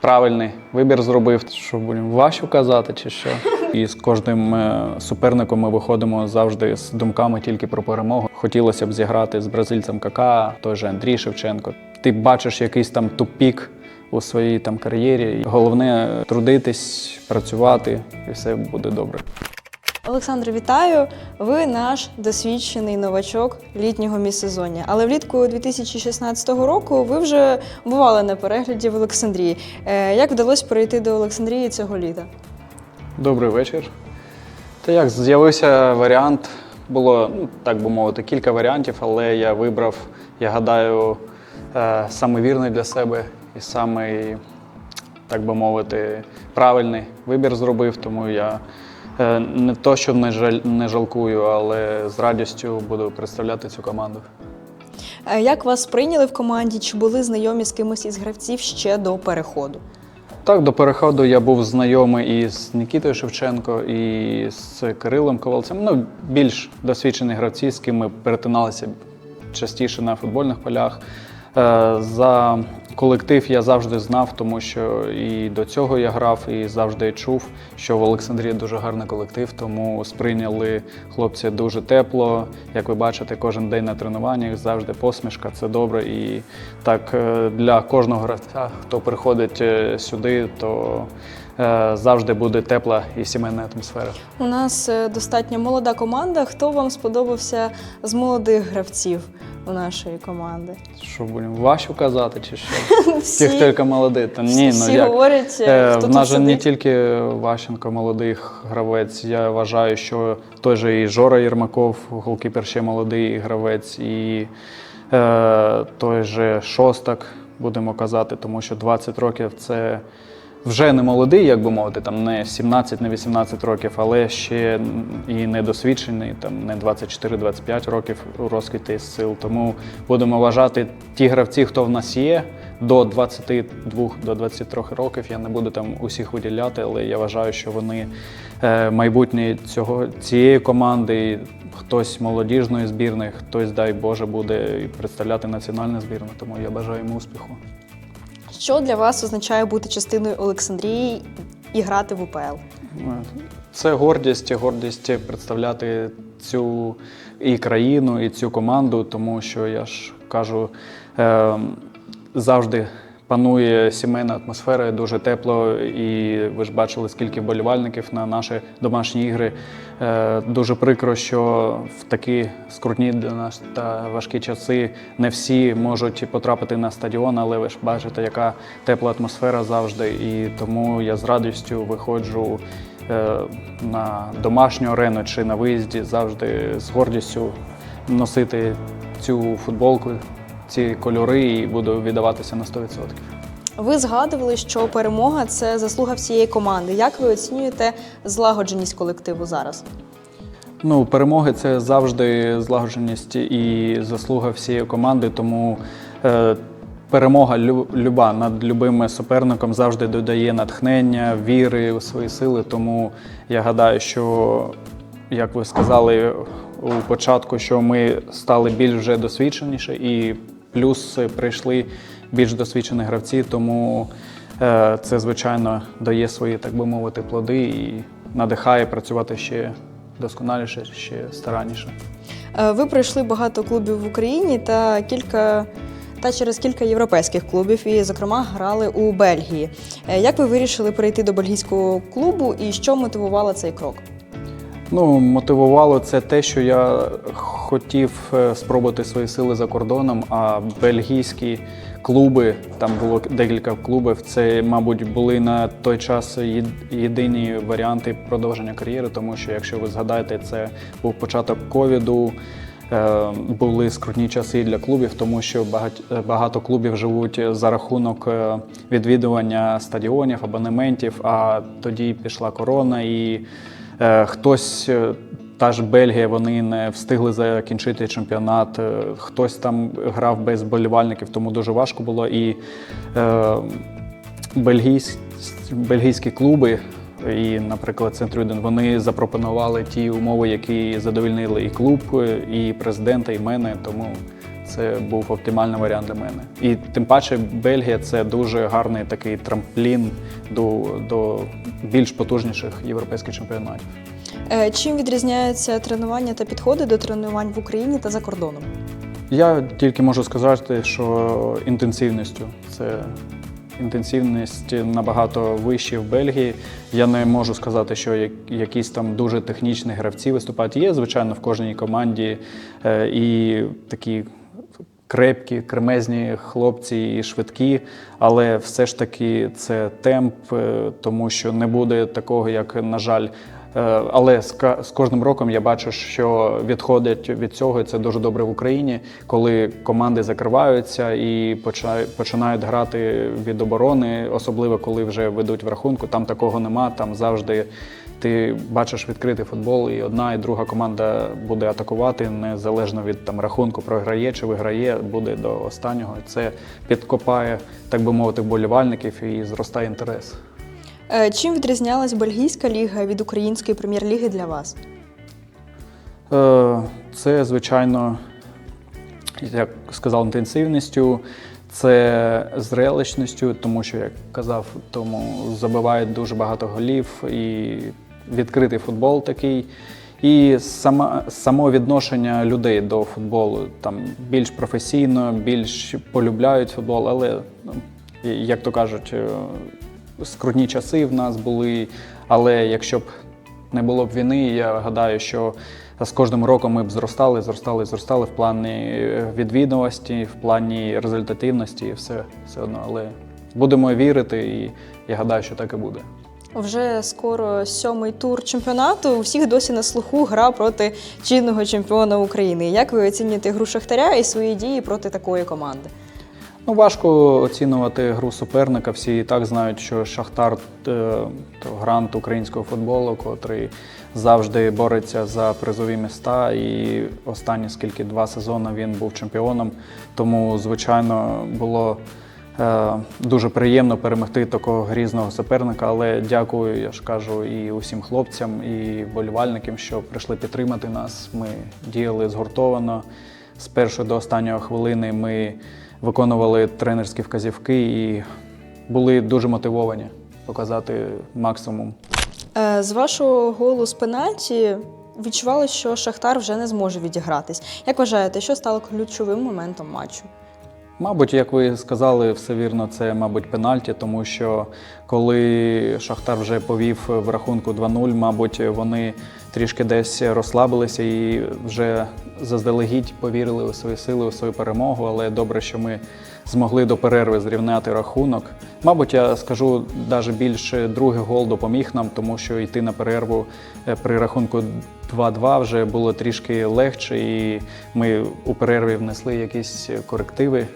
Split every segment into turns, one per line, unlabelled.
правильний вибір зробив. Що будемо важче казати, чи що? І з кожним е, суперником ми виходимо завжди з думками тільки про перемогу. Хотілося б зіграти з бразильцем Кака, той же Андрій Шевченко. Ти бачиш якийсь там тупік у своїй там кар'єрі. Головне трудитись, працювати, і все буде добре.
Олександр, вітаю! Ви наш досвідчений новачок літнього міжсезоння. Але влітку 2016 року ви вже бували на перегляді в Олександрії. Е, Як вдалося перейти до Олександрії цього літа?
Добрий вечір. Та як з'явився варіант, було, ну, так би мовити, кілька варіантів, але я вибрав, я гадаю, е, саме вірний для себе і самий, так би мовити, правильний вибір зробив, тому я не то, що не, жаль, не жалкую, але з радістю буду представляти цю команду.
Е, Як вас прийняли в команді? Чи були знайомі з кимось із гравців ще до переходу?
Так, до переходу я був знайомий і з Нікітою Шевченко, і з Кирилом Ковалцем. Ну, більш досвідчені гравці, з ким ми перетиналися частіше на футбольних полях. Е, За колектив я завжди знав, тому що і до цього я грав, і завжди чув, що в Олександрії дуже гарний колектив, тому сприйняли хлопці дуже тепло. Як ви бачите, кожен день на тренуваннях завжди посмішка, це добре. І так е, для кожного гравця, хто приходить е, сюди, то завжди буде тепла і сімейна атмосфера.
У нас е, достатньо молода команда. Хто вам сподобався з молодих гравців у нашої команди?
Що будемо вашу казати, чи що?
Всі,
Ті, тільки молодий, та ні,
всі
ну як.
говорять, е,
Е,
хто
В нас же не тільки Ващенко молодий гравець. Я вважаю, що той же і Жора Єрмаков, голкіпер ще молодий гравець, і е, той же Шостак, будемо казати, тому що 20 років це вже не молодий, як би мовити, там не 17, не 18 років, але ще і недосвідчений, там не 24-25 років у розквіті сил. Тому будемо вважати ті гравці, хто в нас є. До 22 до 23 років я не буду там усіх виділяти, але я вважаю, що вони е, майбутнє цього цієї команди. Хтось молодіжної збірної, хтось, дай Боже, буде представляти національну збірну. Тому я бажаю йому успіху.
Що для вас означає бути частиною Олександрії і грати в УПЛ?
Це гордість, гордість представляти цю і країну, і цю команду, тому що я ж кажу, е, завжди панує сімейна атмосфера, дуже тепло, і ви ж бачили, скільки вболівальників на наші домашні ігри. Е, дуже прикро, що в такі скрутні для нас та важкі часи не всі можуть потрапити на стадіон, але ви ж бачите, яка тепла атмосфера завжди. І тому я з радістю виходжу е, на домашню арену чи на виїзді завжди з гордістю носити цю футболку, ці кольори і буду віддаватися на 100%.
Ви згадували, що перемога це заслуга всієї команди. Як ви оцінюєте злагодженість колективу зараз?
Ну, перемоги це завжди злагодженість і заслуга всієї команди, тому е, перемога люба над любим суперником завжди додає натхнення, віри у свої сили. Тому я гадаю, що, як ви сказали у початку, що ми стали більш вже досвідченіші і плюс прийшли більш досвідчені гравці, тому е, це, звичайно, дає свої, так би мовити, плоди і надихає працювати ще досконаліше, ще старанніше.
Е, Ви пройшли багато клубів в Україні та кілька. Та через кілька європейських клубів, і, зокрема, грали у Бельгії. Е, Як ви вирішили перейти до бельгійського клубу і що мотивувало цей крок?
Ну, мотивувало це те, що я хотів спробувати свої сили за кордоном, а бельгійські клуби, там було декілька клубів, це, мабуть, були на той час єдині варіанти продовження кар'єри, тому що, якщо ви згадаєте, це був початок ковіду. е, Були скрутні часи для клубів, тому що багато клубів живуть за рахунок е, відвідування стадіонів, абонементів. А тоді пішла корона, і Е, Хтось, та ж Бельгія, вони не встигли закінчити чемпіонат. е, Хтось там грав без болівальників, тому дуже важко було. І е, бельгійсь, бельгійські клуби, і, наприклад, Центрюден, вони запропонували ті умови, які задовольнили і клуб, і президента, і мене. Тому це був оптимальний варіант для мене. І тим паче Бельгія це дуже гарний такий трамплін до, до більш потужніших європейських чемпіонатів.
Е, Чим відрізняються тренування та підходи до тренувань в Україні та за кордоном?
Я тільки можу сказати, що інтенсивністю це інтенсивність набагато вища в Бельгії. Я не можу сказати, що якісь там дуже технічні гравці виступають. Є, звичайно, в кожній команді е, і такі. Крепкі, кремезні хлопці і швидкі, але все ж таки це темп, е, тому що не буде такого, як на жаль. Е, Але з кожним роком я бачу, що відходять від цього. і Це дуже добре в Україні, коли команди закриваються і починають грати від оборони, особливо коли вже ведуть в рахунку. Там такого нема. Там завжди ти бачиш відкритий футбол, і одна і друга команда буде атакувати незалежно від там рахунку, програє чи виграє, буде до останнього. Це підкопає, так би мовити, вболівальників і зростає інтерес.
Е, Чим відрізнялась бельгійська ліга від української прем'єр-ліги для вас?
Е, Це, звичайно, як сказав, інтенсивністю, це зрелищністю, тому що, як казав, тому забивають дуже багато голів і відкритий футбол такий. І сама, само відношення людей до футболу там більш професійно, більш полюбляють футбол, але ну, як то кажуть, е, скрутні часи в нас були. Але якщо б не було б війни, я гадаю, що з кожним роком ми б зростали, зростали, зростали в плані е, відвідуваності, в плані результативності і все, все одно. Але будемо вірити, і я гадаю, що так і буде.
Вже скоро сьомий тур чемпіонату. У всіх досі на слуху гра проти чинного чемпіона України. Як ви оцінюєте гру Шахтаря і свої дії проти такої команди?
Ну, важко оцінювати гру суперника. Всі і так знають, що Шахтар е, то грант українського футболу, котрий завжди бореться за призові міста. І останні скільки два сезони він був чемпіоном. Тому, звичайно, було е, дуже приємно перемогти такого грізного суперника. Але дякую, я ж кажу, і усім хлопцям, і вболівальникам, що прийшли підтримати нас. Ми діяли згуртовано. З першої до останньої хвилини ми виконували тренерські вказівки і були дуже мотивовані показати максимум.
Е, З вашого голу з пенальті відчували, що Шахтар вже не зможе відігратись. Як вважаєте, що стало ключовим моментом матчу?
Мабуть, як ви сказали, все вірно, це, мабуть, пенальті, тому що коли Шахтар вже повів в рахунку 2-0, мабуть, вони трішки десь розслабилися і вже заздалегідь повірили у свої сили, у свою перемогу. Але добре, що ми змогли до перерви зрівняти рахунок. Мабуть, я скажу навіть більше другий гол допоміг нам, тому що йти на перерву е, при рахунку 2-2 вже було трішки легше, і ми у перерві внесли якісь корективи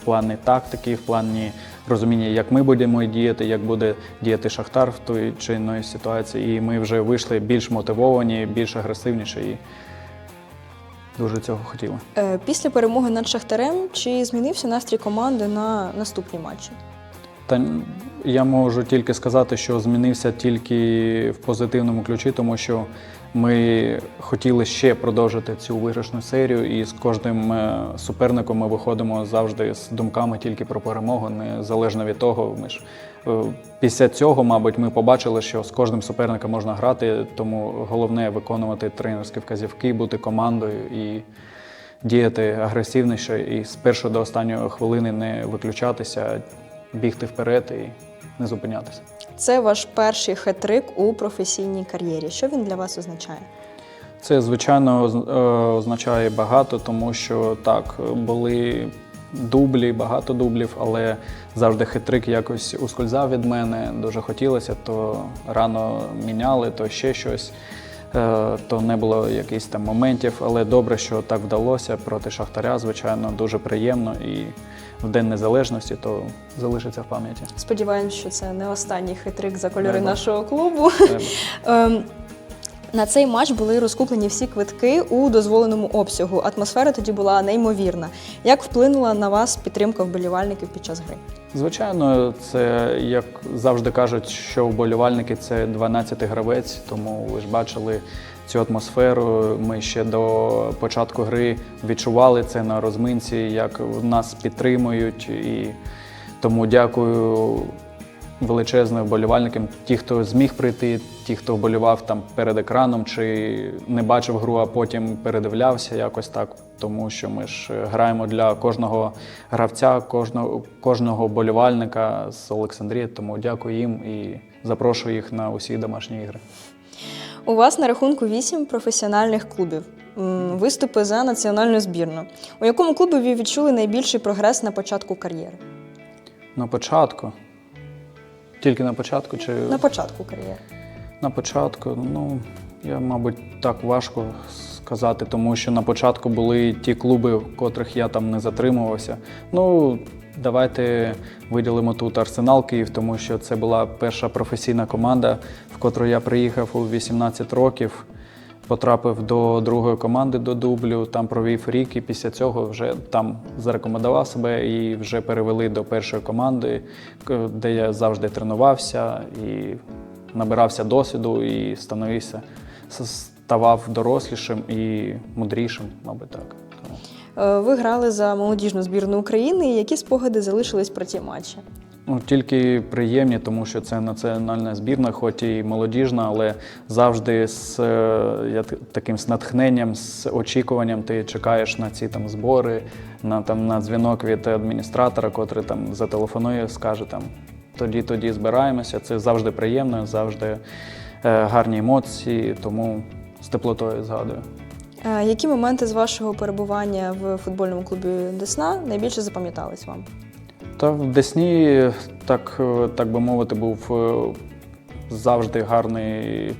в плані тактики, в плані розуміння, як ми будемо діяти, як буде діяти Шахтар в той чи іної ситуації. І ми вже вийшли більш мотивовані, більш агресивніше і дуже цього хотіли.
Е, Після перемоги над Шахтарем чи змінився настрій команди на наступні матчі?
Та я можу тільки сказати, що змінився тільки в позитивному ключі, тому що ми хотіли ще продовжити цю виграшну серію, і з кожним е, суперником ми виходимо завжди з думками тільки про перемогу, незалежно від того. Ми ж е, після цього, мабуть, ми побачили, що з кожним суперником можна грати, тому головне виконувати тренерські вказівки, бути командою і діяти агресивніше і з першої до останньої хвилини не виключатися, бігти вперед і не зупинятися.
Це ваш перший хет-трик у професійній кар'єрі. Що він для вас означає?
Це, звичайно, е, означає багато, тому що так, були дублі, багато дублів, але завжди хитрик якось ускользав від мене. Дуже хотілося, то рано міняли, то ще щось. Е, То не було якихось там моментів, але добре, що так вдалося проти Шахтаря, звичайно, дуже приємно і в День Незалежності то залишиться в пам'яті.
Сподіваємось, що це не останній хитрик за кольори
Треба.
нашого клубу.
Треба.
Ем, На цей матч були розкуплені всі квитки у дозволеному обсягу. Атмосфера тоді була неймовірна. Як вплинула на вас підтримка вболівальників під час гри?
Звичайно, це як завжди кажуть, що вболівальники це 12-й гравець, тому ви ж бачили цю атмосферу. Ми ще до початку гри відчували це на розминці, як нас підтримують. І тому дякую величезним вболівальникам, ті, хто зміг прийти, ті, хто вболівав там перед екраном чи не бачив гру, а потім передивлявся якось так. Тому що ми ж граємо для кожного гравця, кожного, кожного вболівальника з Олександрії. Тому дякую їм і запрошую їх на усі домашні ігри.
У вас на рахунку вісім професіональних клубів. Виступи за національну збірну. У якому клубі ви відчули найбільший прогрес на початку кар'єри?
На початку. Тільки на початку чи
На початку кар'єри.
На початку, ну, я, мабуть, так важко сказати, тому що на початку були ті клуби, в котрих я там не затримувався. Ну, давайте виділимо тут Арсенал Київ, тому що це була перша професійна команда, в котру я приїхав у 18 років. Потрапив до другої команди до дублю, там провів рік, і після цього вже там зарекомендував себе і вже перевели до першої команди, де я завжди тренувався і набирався досвіду і становився, ставав дорослішим і мудрішим, мабуть, так.
Е, Ви грали за молодіжну збірну України. Які спогади залишились про ті матчі?
Ну, тільки приємні, тому що це національна збірна, хоч і молодіжна, але завжди з е, я таким з натхненням, з очікуванням ти чекаєш на ці там збори, на там на дзвінок від адміністратора, котрий там зателефонує, скаже там тоді, тоді збираємося. Це завжди приємно, завжди е, гарні емоції, тому з теплотою згадую.
Е, Які моменти з вашого перебування в футбольному клубі Десна найбільше запам'ятались вам?
Та в Десні, так, так би мовити, був е, завжди гарний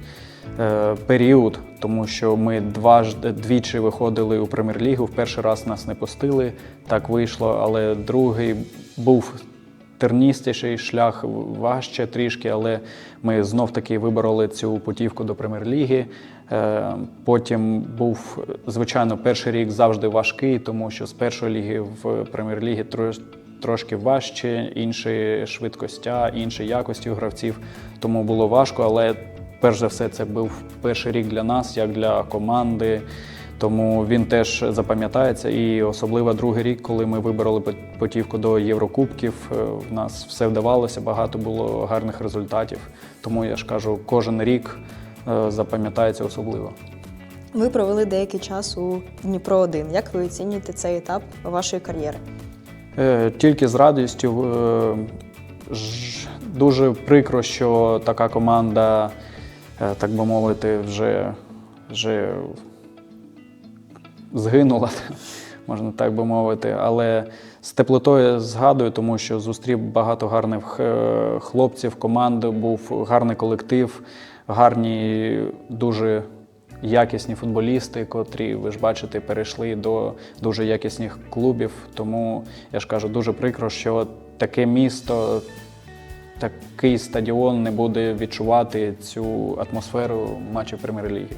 е, період, тому що ми дважди, двічі виходили у прем'єр-лігу. В перший раз нас не пустили, так вийшло, але другий був терністіший шлях важче трішки, але ми знов таки вибороли цю путівку до прем'єр-ліги. Е, Потім був, звичайно, перший рік завжди важкий, тому що з першої ліги в прем'єр-лігі трош- трошки важче, інші швидкостя, інші якості гравців, тому було важко. Але перш за все, це був перший рік для нас, як для команди. Тому він теж запам'ятається. І особливо другий рік, коли ми вибороли пот- путівку до Єврокубків, е, в нас все вдавалося, багато було гарних результатів. Тому я ж кажу, кожен рік е, запам'ятається особливо.
Ви провели деякий час у Дніпро 1 Як ви оцінюєте цей етап вашої кар'єри?
Е, Тільки з радістю. Дуже прикро, що така команда, так би мовити, вже, вже згинула, можна так би мовити. Але з теплотою згадую, тому що зустрів багато гарних е, хлопців, команди, був гарний колектив, гарні, дуже якісні футболісти, котрі, ви ж бачите, перейшли до дуже якісних клубів. Тому я ж кажу, дуже прикро, що таке місто, такий стадіон не буде відчувати цю атмосферу матчів прем'єр-ліги.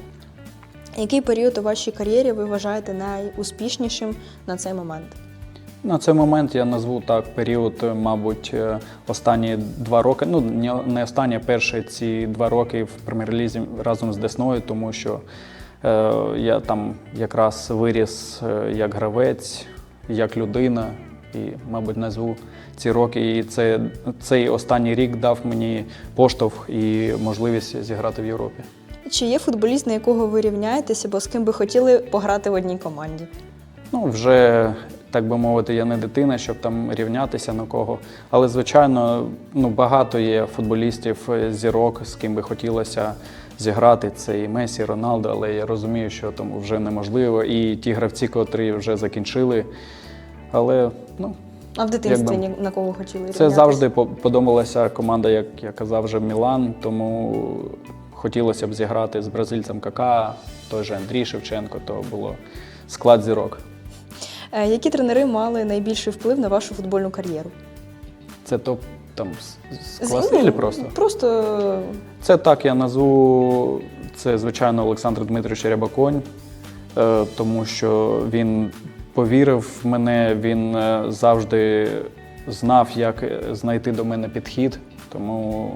Який період у вашій кар'єрі ви вважаєте найуспішнішим на цей момент?
На цей момент я назву так період, е, мабуть, е, останні два роки. Ну не- останні, а перші ці два роки в прем'єр-лізі разом з Десною, тому що е, я там якраз виріс е, як гравець, як людина, і, мабуть, назву ці роки. І це, цей останній рік дав мені поштовх і можливість зіграти в Європі.
Чи є футболіст, на якого ви рівняєтеся, або з ким би хотіли пограти в одній команді?
Ну, вже, так би мовити, я не дитина, щоб там рівнятися на кого. Але, звичайно, ну, багато є футболістів, е, зірок, з ким би хотілося зіграти. Це і Месі, і Роналдо, але я розумію, що там вже неможливо. І ті гравці, котрі вже закінчили. Але ну,
А в дитинстві
Якби-
ні- на кого хотіли рівнятися?
це завжди подобалася команда, як я казав, вже Мілан, тому хотілося б зіграти з бразильцем Кака, той же Андрій Шевченко, то було склад зірок.
Е, Які тренери мали найбільший вплив на вашу футбольну кар'єру?
Це топ там или просто?
Просто
Це так я назву. Це, звичайно, Олександр Дмитрович Рябаконь, е, тому що він повірив в мене, він е, завжди знав, як е, знайти до мене підхід. Тому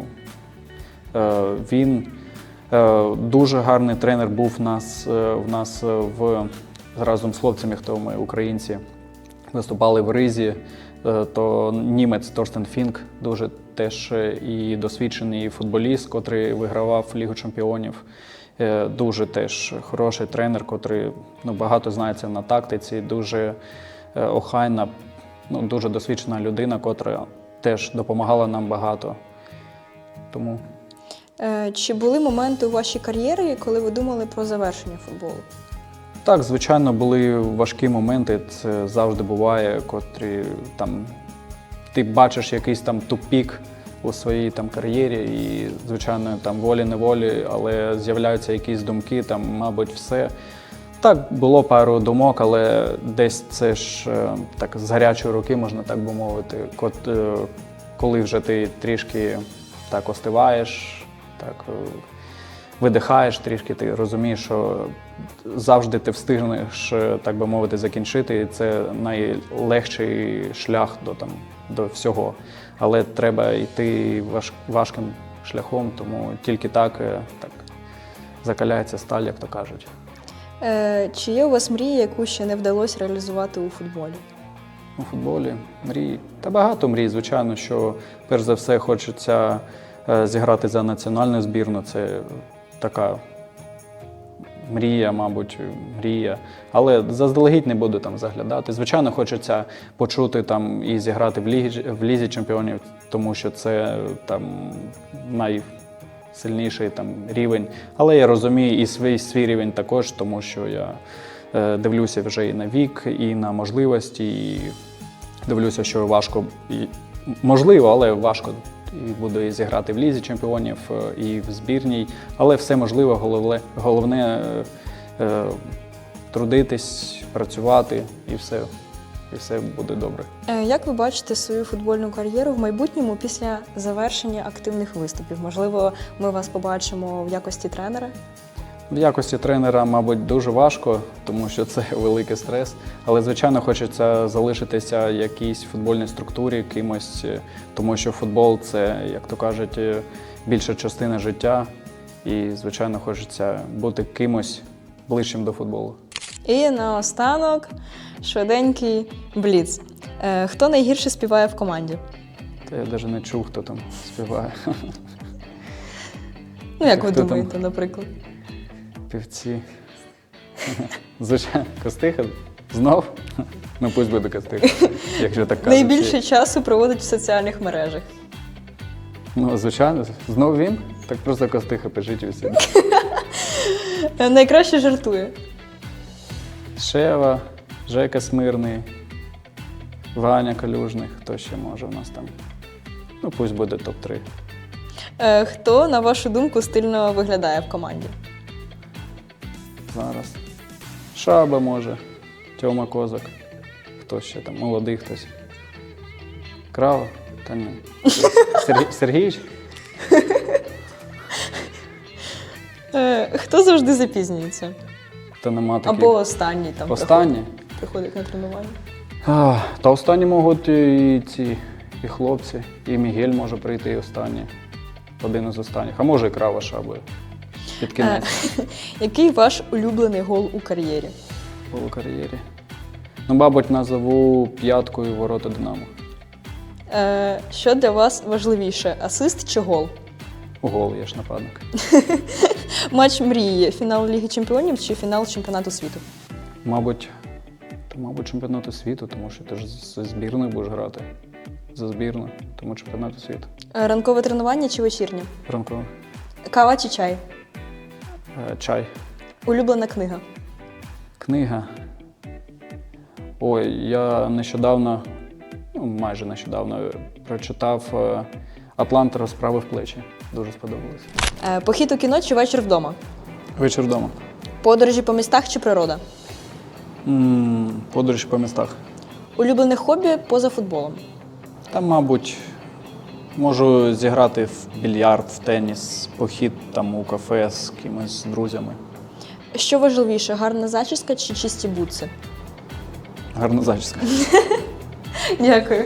е, він Е, Дуже гарний тренер був в нас, е, в нас е, в разом з хлопцями, хто ми українці виступали в Ризі. е, То німець Торстен Фінк дуже теж е, і досвідчений футболіст, котрий вигравав Лігу чемпіонів. Е, Дуже теж хороший тренер, котрий ну, багато знається на тактиці, дуже е, охайна, ну, дуже досвідчена людина, котра теж допомагала нам багато. Тому
Е, Чи були моменти у вашій кар'єрі, коли ви думали про завершення футболу?
Так, звичайно, були важкі моменти. Це завжди буває, котрі там ти бачиш якийсь там тупік у своїй там кар'єрі, і, звичайно, там волі-неволі, але з'являються якісь думки, там, мабуть, все. Так, було пару думок, але десь це ж е, так з гарячої руки, можна так би мовити. Е, коли вже ти трішки так остиваєш, так е, видихаєш трішки, ти розумієш, що завжди ти встигнеш, е, так би мовити, закінчити. І це найлегший шлях до, там, до всього. Але треба йти важ, важким шляхом, тому тільки так, е, так закаляється сталь, як то кажуть.
Е, Чи є у вас мрія, яку ще не вдалося реалізувати у футболі?
У футболі мрії. Та багато мрій, звичайно, що перш за все хочеться зіграти за національну збірну. Це така мрія, мабуть, мрія. Але заздалегідь не буду там заглядати. Звичайно, хочеться почути там і зіграти в лізі, в лізі чемпіонів, тому що це там найсильніший там рівень. Але я розумію і свій свій рівень також, тому що я е, дивлюся вже і на вік, і на можливості. І дивлюся, що важко і можливо, але важко і буде зіграти в лізі чемпіонів, е, і в збірній. Але все можливо, головне, головне е, е, трудитись, працювати, і все, і все буде добре.
Е, Як ви бачите свою футбольну кар'єру в майбутньому після завершення активних виступів? Можливо, ми вас побачимо в якості тренера?
В якості тренера, мабуть, дуже важко, тому що це великий стрес. Але, звичайно, хочеться залишитися в якійсь футбольній структурі, кимось, е, тому що футбол це, як то кажуть, е, більша частина життя. І, звичайно, хочеться бути кимось ближчим до футболу.
І наостанок швиденький бліц. Е, Хто найгірше співає в команді?
Та я навіть не чув, хто там співає.
Ну, як ви думаєте, наприклад?
Півці. Звичайно, Костиха знов. Ну пусть буде Костиха, якщо так кажуть.
Найбільше часу проводить в соціальних мережах.
Ну, звичайно, знов він. Так просто Костиха пишіть усі.
Найкраще жартує.
Шева, Жека Смирний, Ваня Калюжний, хто ще може у нас там. Ну, пусть буде топ-3.
Е, Хто, на вашу думку, стильно виглядає в команді?
Зараз. Шаба може, Тьома Козак. Хто ще там? Молодий хтось. Крава? Та ні. Сергій, Сергійович?
Е, Хто завжди запізнюється?
Та нема таких.
Або останній там
Останній?
приходить, приходить на тренування.
А, та останні можуть і ці і хлопці, і Мігель може прийти і останній. Один із останніх. А може і крава шабою. Під кінець
Який ваш улюблений гол у кар'єрі?
Гол у кар'єрі. Ну, мабуть, назову п'яткою ворота Динамо.
Е, Що для вас важливіше: асист чи гол?
Гол, я ж нападник.
Матч мрії, фінал Ліги Чемпіонів чи фінал чемпіонату світу?
Мабуть, мабуть, чемпіонату світу, тому що ти ж з збірною будеш грати. За збірну, тому чемпіонату світу.
Е, Ранкове тренування чи вечірнє?
Ранково.
Кава чи чай?
Е, Чай.
Улюблена книга.
Книга. Ой, я нещодавно, ну майже нещодавно, прочитав е, Атлант розправив плечі. Дуже сподобалось.
Е, Похід у кіно чи вечір вдома?
Вечір вдома.
Подорожі по містах чи природа?
м Подорож по містах.
Улюблене хобі поза футболом.
Та, мабуть, можу зіграти в більярд, в теніс, похід там у кафе з кимось з друзями.
Що важливіше, гарна зачіска чи чисті бутси?
Гарна зачіска.
Дякую.